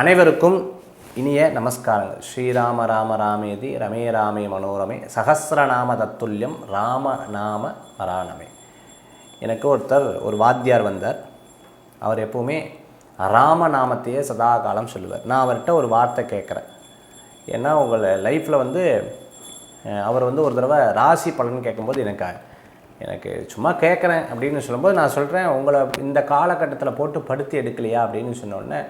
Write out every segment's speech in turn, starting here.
அனைவருக்கும் இனிய நமஸ்காரங்கள். ஸ்ரீராம ராம ராமேதி ரமே ராமே மனோரமே சகசிரநாம தத்துல்யம் ராம நாம பராணமே எனக்கு ஒருத்தர் ஒரு வாத்தியார் வந்தார். அவர் எப்போவுமே ராம நாமத்தையே சதா காலம் சொல்லுவார். நான் அவர்கிட்ட ஒரு வார்த்தை கேட்குறேன். ஏன்னா உங்கள் லைஃப்பில் வந்து அவர் வந்து ஒரு தடவை ராசி பலன் கேட்கும்போது எனக்கு எனக்கு சும்மா கேட்குறேன் அப்படின்னு சொல்லும்போது நான் சொல்கிறேன் உங்களை இந்த காலகட்டத்தில் போட்டு படுத்தி எடுக்கலையா? அப்படின்னு சொன்னோடனே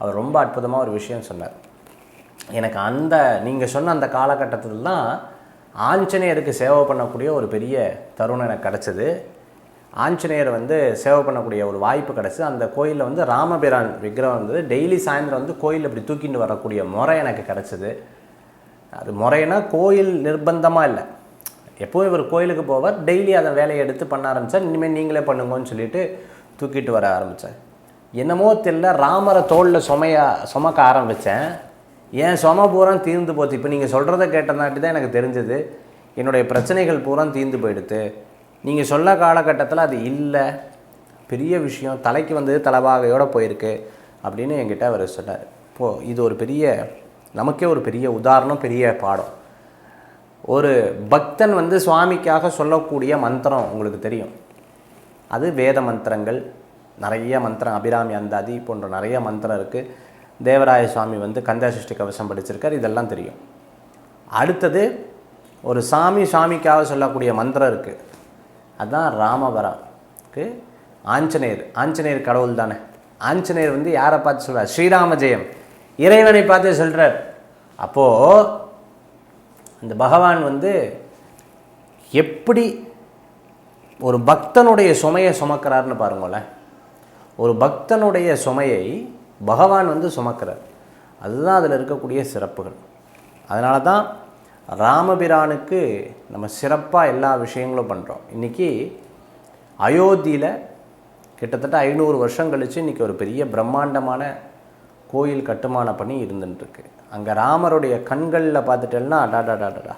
அவர் ரொம்ப அற்புதமாக ஒரு விஷயம் சொன்னார். எனக்கு அந்த நீங்கள் சொன்ன அந்த காலகட்டத்தில் தான் ஆஞ்சநேயருக்கு சேவை பண்ணக்கூடிய ஒரு பெரிய தருணம் எனக்கு கிடச்சிது. ஆஞ்சநேயர் வந்து சேவை பண்ணக்கூடிய ஒரு வாய்ப்பு கிடச்சிது அந்த கோயிலில் வந்து ராமபிரான் விக்கிரகம் இருந்தது. டெய்லி சாயந்தரம் வந்து கோயிலில் இப்படி தூக்கிட்டு வரக்கூடிய முறை எனக்கு கிடச்சிது. அது முறைனா கோயில் நிர்பந்தமாக இல்லை. எப்போவும் இவர் கோயிலுக்கு போவார் டெய்லி அதை வேலையை எடுத்து பண்ண ஆரம்பித்தார் இனிமேல் நீங்களே பண்ணுங்கன்னு சொல்லிட்டு தூக்கிட்டு வர ஆரம்பித்தார் என்னமோ தெரியல ராமரை தோளில் சுமையா சுமக்க ஆரம்பித்தேன் ஏன் சும பூரா தீர்ந்து போச்சு. இப்போ நீங்கள் சொல்கிறத கேட்டதாட்டி தான் எனக்கு தெரிஞ்சது. என்னுடைய பிரச்சனைகள் பூரா தீர்ந்து போயிடுது நீங்கள் சொல்ல காலகட்டத்தில் அது இல்லை. பெரிய விஷயம். தலைக்கு வந்து தலைவாகையோடு போயிருக்கு அப்படின்னு என்கிட்ட அவர் சொன்னார். இப்போ இது ஒரு பெரிய நமக்கே ஒரு பெரிய உதாரணம் பெரிய பாடம். ஒரு பக்தன் வந்து சுவாமிக்காக சொல்லக்கூடிய மந்திரம் உங்களுக்கு தெரியும். அது வேத மந்திரங்கள் நிறைய மந்திரம் அபிராமி அந்தாதி போன்ற நிறைய மந்திரம் இருக்குது தேவராய சுவாமி வந்து கந்தாசிஷ்டி கவசம் படிச்சிருக்கார் இதெல்லாம் தெரியும். அடுத்தது ஒரு சாமி சாமிக்காக சொல்லக்கூடிய மந்திரம் இருக்குது அதுதான் ராமவரம்க்கு ஆஞ்சநேயர். ஆஞ்சநேயர் கடவுள் தானே. ஆஞ்சநேயர் வந்து யாரை பார்த்து சொல்கிறார் ஸ்ரீராம ஜெயம் இறைவனை பார்த்து சொல்கிறார் அப்போது அந்த பகவான் வந்து எப்படி ஒரு பக்தனுடைய சுமையை சுமக்கிறாருன்னு பாருங்களேன். ஒரு பக்தனுடைய சுமையை பகவான் வந்து சுமக்கிறார். அதுதான் அதில் இருக்கக்கூடிய சிறப்புகள். அதனால தான் ராமபிரானுக்கு நம்ம சிறப்பாக எல்லா விஷயங்களும் பண்ணுறோம் இன்றைக்கி அயோத்தியில் கிட்டத்தட்ட ஐநூறு வருஷம் கழித்து இன்றைக்கி ஒரு பெரிய பிரம்மாண்டமான கோயில் கட்டுமான பணி இருந்துட்டுருக்கு. அங்கே ராமருடைய கண்களில் பார்த்துட்டேன்னா அடாடாடாடா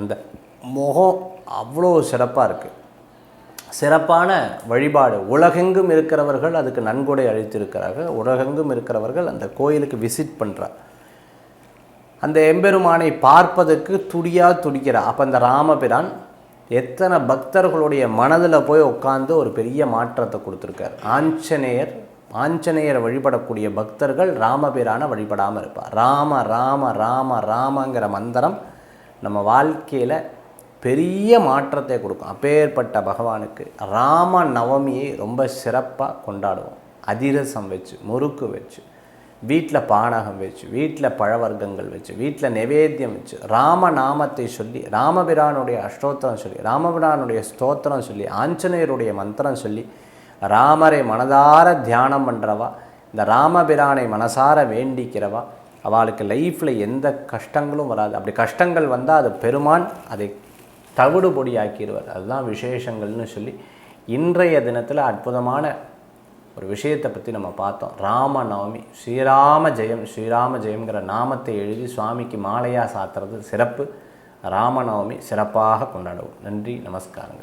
அந்த முகம் அவ்வளோ சிறப்பாக இருக்குது சிறப்பான வழிபாடு. உலகெங்கும் இருக்கிறவர்கள் அதுக்கு நன்கொடை அளித்திருக்கிறார்கள் உலகெங்கும் இருக்கிறவர்கள் அந்த கோயிலுக்கு விசிட் பண்ணுறார் அந்த எம்பெருமானை பார்ப்பதற்கு துடியாக துடிக்கிறார். அப்போ அந்த ராமபிரான் எத்தனை பக்தர்களுடைய மனதில் போய் உட்காந்து ஒரு பெரிய மாற்றத்தை கொடுத்துருக்கார். ஆஞ்சநேயர் ஆஞ்சநேயரை வழிபடக்கூடிய பக்தர்கள் ராமபிரானை வழிபடாமல் இருப்பார். ராம ராம ராம ராமங்கிற மந்திரம் நம்ம வாழ்க்கையில் பெரிய மாற்றத்தை கொடுக்கும். அப்பேற்பட்ட பகவானுக்கு ராம நவமியை ரொம்ப சிறப்பாக கொண்டாடுவோம். அதிரசம் வச்சு முறுக்கு வச்சு வீட்டில் பானகம் வச்சு வீட்டில் பழவர்க்கங்கள் வச்சு வீட்டில் நெவேத்தியம் வச்சு ராம நாமத்தை சொல்லி ராமபிரானுடைய அஷ்டோத்திரம் சொல்லி ராமபிரானுடைய ஸ்தோத்திரம் சொல்லி ஆஞ்சநேயருடைய மந்திரம் சொல்லி ராமரை மனதார தியானம் பண்ணுறவா இந்த ராமபிரானை மனசார வேண்டிக்கிறவா அவளுக்கு லைஃப்பில் எந்த கஷ்டங்களும் வராது. அப்படி கஷ்டங்கள் வந்தால் அது பெருமான் அதை தவிடு பொடியாக்கிடுவார் அதுதான் விசேஷங்கள்னு சொல்லி இன்றைய தினத்தில் அற்புதமான ஒரு விஷயத்தை பற்றி நம்ம பார்த்தோம். ராம நவமி ஸ்ரீராம ஜெயம் ஸ்ரீராம ஜெயம்ங்கிற நாமத்தை எழுதி சுவாமிக்கு மாலையாக சாத்துறது சிறப்பு. ராமநவமி சிறப்பாக கொண்டாடுவோம். நன்றி நமஸ்காரங்கள்.